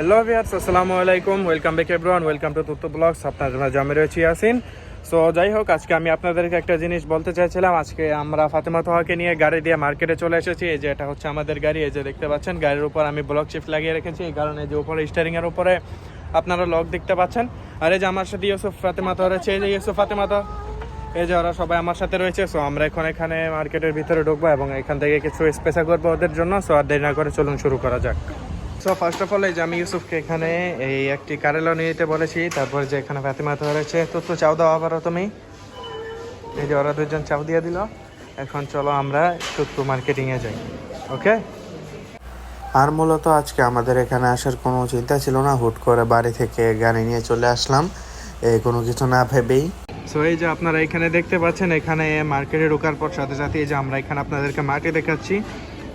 Hello viewers আসসালামু আলাইকুম welcome back everyone welcome to Tuttu vlogs আপনাদের মাঝে আমি রয়েছি, ইয়াসিন। সো যাই হোক, আজকে আমি আপনাদেরকে একটা জিনিস বলতে চাইছিলাম। আজকে আমরা ফাতেমা তোহাকে নিয়ে গাড়ি দিয়ে মার্কেটে চলে এসেছি। এই যে, এটা হচ্ছে আমাদের গাড়ি। এই যে, দেখতে পাচ্ছেন, গাড়ির উপর আমি ব্লক শিফট লাগিয়ে রেখেছি। এই কারণে যে, উপরে স্টারিং এর উপরে আপনারা লক দেখতে পাচ্ছেন। আর এই যে, আমার সাথে ইউসুফ ফাতেমা তোহা রয়েছে। এই যে, ইউসুফ ফাতেমা তোহা। এই যে, ওরা সবাই আমার সাথে রয়েছে। সো আমরা এখন এখানে মার্কেটের ভিতরে ঢুকবো এবং এখান থেকে কিছু স্পেশাল করব ওদের জন্য। সো আর দেরি না করে চলুন, শুরু করা যাক। সো ফার্স্ট অফ অল এই যে আমি ইউসুফকে এখানে এই একটি কারেলো নিয়ে যেতে বলেছি, তারপর যে এখানে ফাতিমা তো তো তো চাও দাও আবারও তুমি। এই যে ওরা দুজন চাও দিয়ে দিল। এখন চলো আমরা টুকটু মার্কেটিংয়ে যাই ওকে আর মূলত আজকে আমাদের এখানে আসার কোনো চিন্তা ছিল না, হুট করে বাড়ি থেকে গাড়ি নিয়ে চলে আসলাম কোনো কিছু না ভেবেই। সো এই যে আপনারা এখানে দেখতে পাচ্ছেন, এখানে মার্কেটে ঢোকার পর সাথে সাথে এই যে আমরা এখানে আপনাদেরকে মাটি দেখাচ্ছি।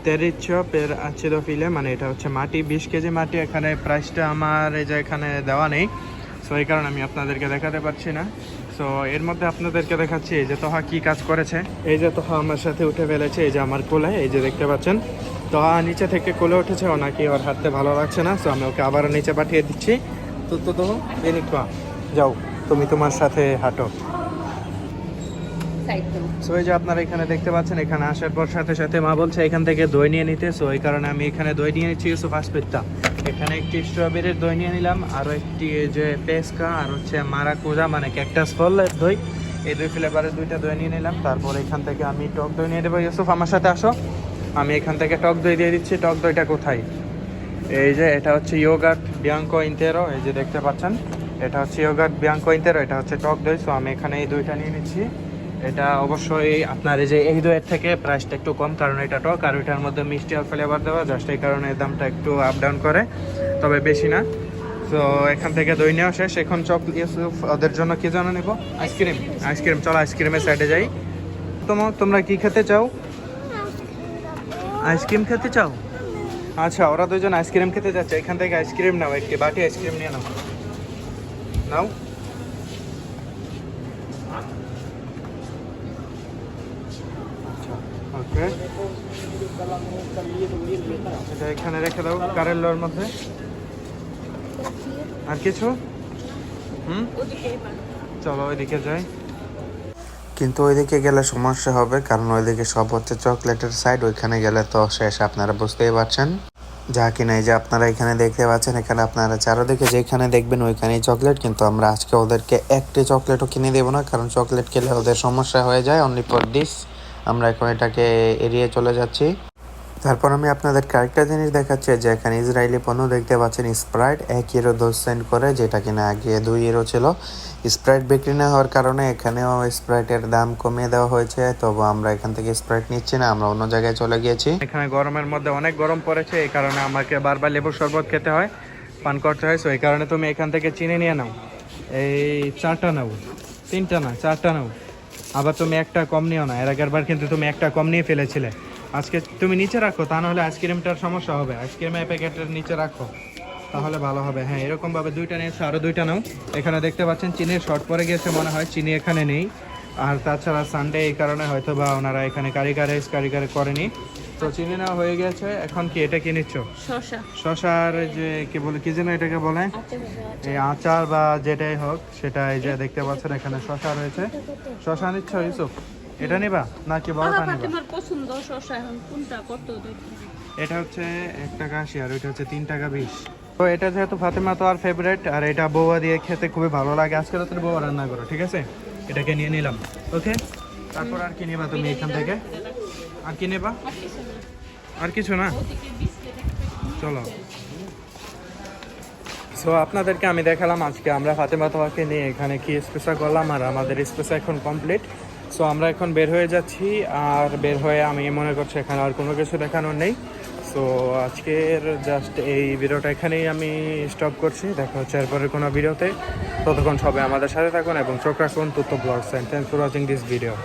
তেরিচ্ছ পের আচ্ছিদ ফিলে মানে এটা হচ্ছে মাটি, বিশ কেজি মাটি, এখানে প্রাইসটা আমার এই যে এখানে দেওয়া নেই। সো এই কারণে আমি আপনাদেরকে দেখাতে পারছি না। সো এর মধ্যে আপনাদেরকে দেখাচ্ছি, এই যে তোহা কি কাজ করেছে? এই যে তোহা আমার সাথে উঠে ফেলেছে, এই যে আমার কোলে, এই যে দেখতে পাচ্ছেন। তোহা নিচে থেকে কোলে উঠেছে, ও নাকি ওর হাঁটতে ভালো লাগছে না। সো আমি ওকে আবারও নিচে পাঠিয়ে দিচ্ছি। তো তো তো যাও, তুমি তোমার সাথে হাঁটো। সো এই যে আপনারা এখানে দেখতে পাচ্ছেন, এখানে আসার পর সাথে সাথে মা বলছে, এখান থেকে দই নিয়ে নিতে। সো এই কারণে আমি এখানে দই নিয়ে নিচ্ছি ইউসুফ আসপিত্তা এখানে একটি স্ট্রবেরির দই নিয়ে নিলাম আরও একটি যে পেস্কা, আর হচ্ছে মারাকুজা মানে ক্যাকটাস ফলের দই। এই দুই ফ্লেভারের দুইটা দই নিয়ে নিলাম। তারপর এখান থেকে আমি টক দই নিয়ে দেবো ইউসুফ, আমার সাথে আসো। আমি এখান থেকে টক দই দিয়ে দিচ্ছি। টক দইটা কোথায়? এই যে, এটা হচ্ছে ইয়োগার্ট বিয়াঙ্কো ইন্তেরো। এই যে, দেখতে পাচ্ছেন, এটা হচ্ছে ইয়োগার্ট বিয়াঙ্কো ইন্তেরো, এটা হচ্ছে টক দই। সো আমি এখানে এই দুইটা নিয়ে নিচ্ছি। এটা অবশ্যই আপনার এই যে এই দইয়ের থেকে প্রাইসটা একটু কম, কারণ এটা টক, আর এটার মধ্যে মিষ্টি আর ফ্লেভার দেওয়া জাস্ট এই কারণে দামটা একটু আপ ডাউন করে, তবে বেশি না। তো এখান থেকে দই নেওয়া শেষ। এখন চক ওদের জন্য কি জানো নেব? আইসক্রিম আইসক্রিম চলো আইসক্রিমের সাইডে যাই। তোমার, তোমরা কি খেতে চাও? আইসক্রিম খেতে চাও? আচ্ছা ওরা দুজন আইসক্রিম খেতে যাচ্ছে। এখান থেকে আইসক্রিম নাও, একটি বাটি আইসক্রিম নিয়ে নাও। নাও ওকে এটা এখানে রেখে দাও মধ্যে। আর কিছু? হুম? চলো ওইদিকে যাই। কিন্তু ওইদিকে গেলে সমস্যা হবে, কারণ ওইদিকে সব হচ্ছে চকলেটের সাইড ওইখানে গেলে তো শেষ, আপনারা বুঝতেই পারছেন। যা কিনা এই যে আপনারা এখানে দেখতে পাচ্ছেন, এখানে আপনারা চারোদিকে যেখানে দেখবেন ওইখানেই চকলেট, কিন্তু আমরা আজকে ওদেরকে একটি চকলেটও কিনে দেবো না, কারণ চকলেট খেলে ওদের সমস্যা হয়ে যায়। অনলি ফর ডিস আমরা এখন এটাকে এড়িয়ে চলে যাচ্ছি। তারপর আমি আপনাদেরকে আরেকটা জিনিস দেখাচ্ছি যে এখানে ইসরায়েলি পণ্য দেখতে পাচ্ছেন, স্প্রাইট এক ইউরো দশ সেন্ট করে, যেটা কিনা আগে দুই ইউরো ছিল। স্প্রাইট বিক্রি না হওয়ার কারণে এখানেও স্প্রাইটের দাম কমিয়ে দেওয়া হয়েছে, তবু আমরা এখান থেকে স্প্রাইট নিচ্ছি না, আমরা অন্য জায়গায় চলে গিয়েছি। এখানে গরমের মধ্যে অনেক গরম পড়েছে, এই কারণে আমাকে বারবার লেবুর শরবত খেতে হয়, পান করতে হয়, সো এই কারণে তুমি এখান থেকে চিনি নিয়ে নাও। এই চারটা নাও, তিনটা না, চারটা নাও। আবার তুমি একটা কম নিও না, এর আগের বার কিন্তু তুমি একটা কম নিয়ে ফেলেছিলে। আজকে তুমি নিচে রাখো তা নাহলে আইসক্রিমটার সমস্যা হবে। আইসক্রিমের প্যাকেটের নিচে রাখো তাহলে ভালো হবে। হ্যাঁ এরকম ভাবে দুইটা নিয়েছো আরও দুইটা নাও। এখানে দেখতে পাচ্ছেন চিনির শর্ট পরে গিয়েছে মনে হয় চিনি এখানে নেই। আর তাছাড়া সানডে এই কারণে হয়তো বা ওনারা এখানে কারিগারে কারিগারে করেনি। তো চিনি নেওয়া হয়ে গেছে এখন কি এটা কি নিচ্ছ? শশা শশার যে কি বলে কি যেন এটাকে বলে? এই আচার বা যেটাই হোক সেটা এই যে দেখতে পাচ্ছেন এখানে শশা রয়েছে। শশা নিচ্ছ ইউসুফ এটা নিবা? নাকি বড়টা নিবা? তোমার পছন্দ শশা এখন। কোনটা কত দেখি। এটা হচ্ছে এক টাকা আশি আর ওইটা হচ্ছে তিন টাকা বিশ। তো এটা যেহেতু ফাতেমা তো আর ফেভারেট আর এটা বৌয়া দিয়ে খেতে খুবই ভালো লাগে। আজকে রাত্রে বৌয়া রান্না করো ঠিক আছে? এটাকে নিয়ে নিলাম ওকে? তারপর আর কি নেবা তুমি এখান থেকে? আর কি নেবা? আর কিছু না। চলো। সো আপনাদেরকে আমি দেখালাম আজকে আমরা ফাতেমা তোয়াকে নিয়ে এখানে কি স্পেশাল করলাম আর আমাদের স্পেশাল এখন কমপ্লিট সো আমরা এখন বের হয়ে যাচ্ছি, আর বের হয়ে আমি মনে করছি এখানে আর কোনো কিছু দেখানোর নেই। সো আজকের জাস্ট এই ভিডিওটা এখানেই আমি স্টপ করছি। দেখা হচ্ছে এরপরের কোনো ভিডিওতে। ততক্ষণ সবাই আমাদের সাথে থাকুন এবং চোখ রাখুন তথ্য vlogs and thank for watching this video